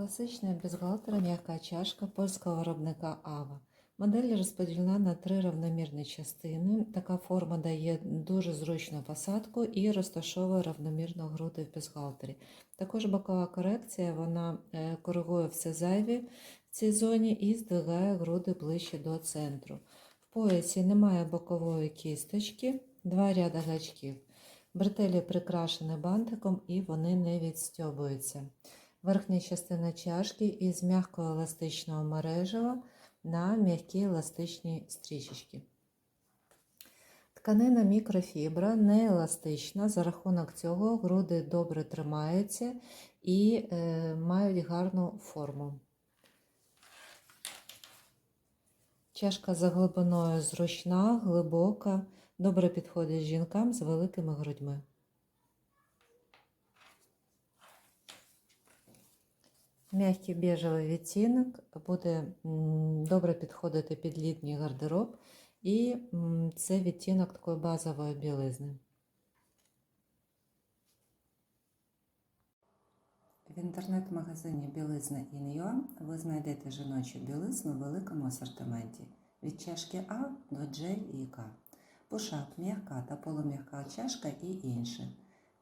Класична бюстгальтера м'яка чашка польського виробника Ава. Модель розподілена на три рівномірні частини. Така форма дає дуже зручну посадку і розташовує рівномірно груди в бюстгальтері. Також бокова корекція вона е, коригує все зайві в цій зоні і здвигає груди ближче до центру. В поясі немає бокової кісточки, два ряди гачків. Бретелі прикрашені бантиком і вони не відстьобуються. Верхня частина чашки із м'якого еластичного мережева на м'які еластичні стрічечки. Тканина мікрофібра не еластична, за рахунок цього груди добре тримаються і е, мають гарну форму. Чашка за глибиною зручна, глибока, добре підходить жінкам з великими грудьми. М'який біжевий відтінок буде добре підходити під літній гардероб, і це відтінок такої базової білизни. В інтернет-магазині Білизна Ін'Юа ви знайдете жіночу білизну в великому асортименті від чашки А до J і К, пушап, м'яка та полум'яка чашка і інше.